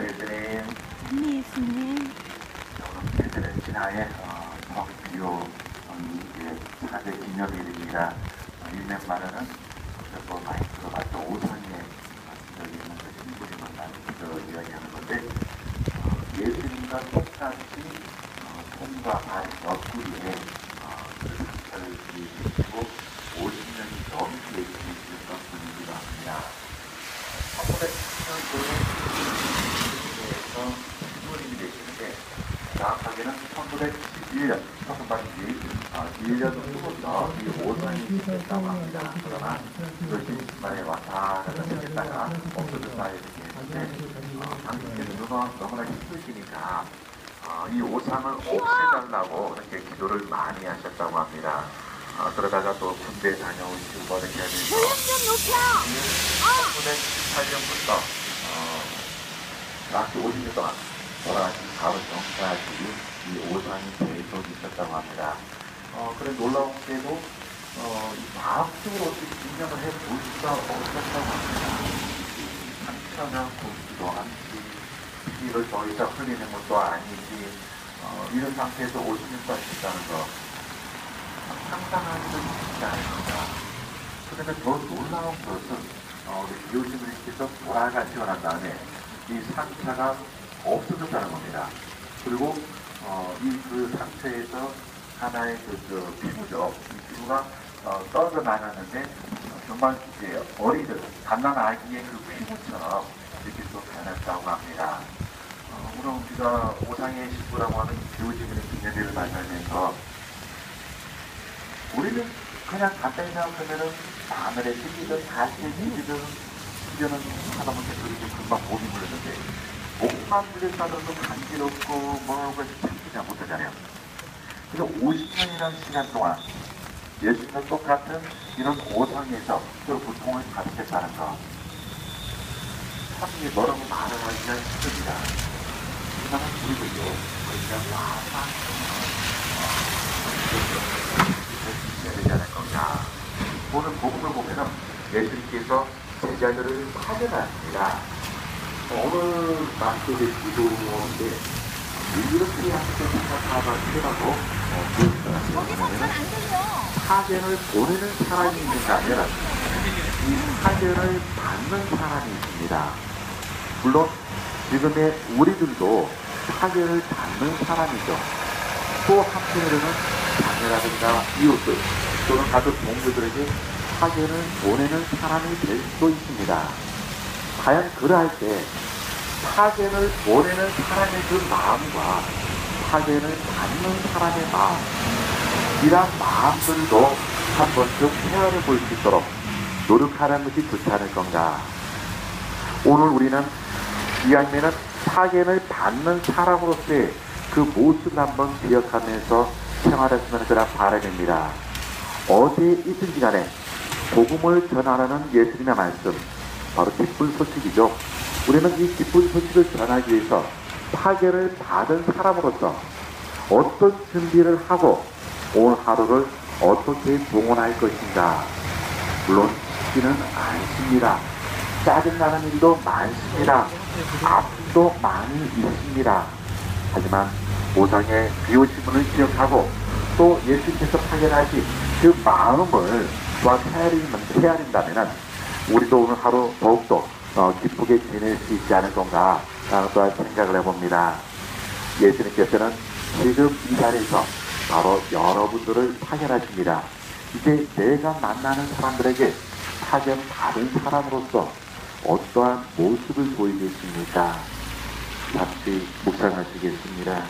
예수님. 네, 예수님. 예수님 지나에 어, 성비오 이제 사제 기념일입니다. 어, 일명만은 뭐 마이크로 봤던 오상에 여기 있는 그 신부님을 만들어 이야기하는 건데 어, 예수님과 똑같이 어, 손과 발 옆구리에 어, 그 상처를 입히고 50년이 넘게 지냈던 분이기도 합니다. 성분의 신부님이 되시는데 정확하게는 1911년, 1911년 정도부터 이 오선이 있었다고 합니다. 그러나 그것이 만에 왔다 갔다 했다가 없어졌다 이렇게 했는데 어, 당신께서 누가 너무나 힘드시니까 어, 이 오상을 없애달라고 이렇게 기도를 많이 하셨다고 합니다. 어, 그러다가 또 군대 다녀오시고 뭐 이렇게 하면서 볼륨 좀 높여. 1918년부터 어, 약 50년 동안 돌아가신 바로 정사들이 이 오상이 계속 있었다고 합니다. 어, 그래 놀라운 게도 어, 이 과학적으로 어떻게 증명을 해볼 수가 없었다고 합니다. 상처나 굵지도 않지, 피를 더 이상 흘리는 것도 아니지, 어, 이런 상태에서 50년 동안 있다는 거 상상하기도 쉽지 않을 거다. 그런데 더 놀라운 것은 어, 우리 교수님께서 돌아가시고 난 다음에 이 상처가 없어졌다는 겁니다. 그리고 어, 이그 상처에서 하나의 그, 그 피부죠. 이 피부가 어, 떨어져 나갔는데 어, 정말 이제 어리들, 갓난 아기의 그 피부처럼 이렇게 또 변했다고 합니다. 어, 오늘 우리가 오상의 신부라고 하는 교주님의 기념일을 맞이하면서 우리는 그냥 간단히 생각하면은 하늘에 찌기든 가시에 찌기든 찌겨는 하다 보니까 그렇게 금방 몸이 물렸는데 목만 물렸다 그러도 간지럽고 뭐하고 해서 참지 못하잖아요. 그래서 50년이라는 시간 동안 예수님과 똑같은 이런 고상에서 그 고통을 받으셨다는 거. 참 이게 뭐라고 말을 하기가 힘듭니다. 그러나 우리도요, 그냥 와서 해야 되지 않을 건가. 오늘 복음을 보면은 예수님께서 제자들을 파견하십니다. 오늘 말씀의 기도인데 이렇게 거기서 잘안 들려. 파견을 보내는 사람이 있는가 아니라 이 파견을 받는 사람이 있습니다. 물론 지금의 우리들도 파견을 받는 사람이죠. 또 한편으로는 자녀라든가 이웃들 또는 가족 동료들에게 파견을 보내는 사람이 될 수도 있습니다. 과연 그러할 때 파견을 보내는 사람의 그 마음과 파견을 받는 사람의 마음 이런 마음들도 한 번쯤 헤아려 볼 수 있도록 노력하는 것이 좋지 않을 건가. 오늘 우리는 이왕이면은 파견을 받는 사람으로서의 그 모습을 한번 기억하면서 생활했으면 그런 바람입니다. 어디에 있든지 간에 복음을 전하는 예수님의 말씀, 바로 기쁜 소식이죠. 우리는 이 기쁜 소식을 전하기 위해서 파견을 받은 사람으로서 어떤 준비를 하고 오늘 하루를 어떻게 동원할 것인가. 물론 쉽지는 않습니다. 짜증나는 일도 많습니다. 아픔도 많이 있습니다. 하지만 보상의 비오심을 기억하고 또 예수님께서 파견하신 그 마음을 또한 헤아린다면 우리도 오늘 하루 더욱더 어, 기쁘게 지낼 수 있지 않을 건가 라는 또한 생각을 해봅니다. 예수님께서는 지금 이 자리에서 바로 여러분들을 파견하십니다. 이제 내가 만나는 사람들에게 파견 받은 사람으로서 어떠한 모습을 보이겠습니까? 잠시 묵상하시겠습니다.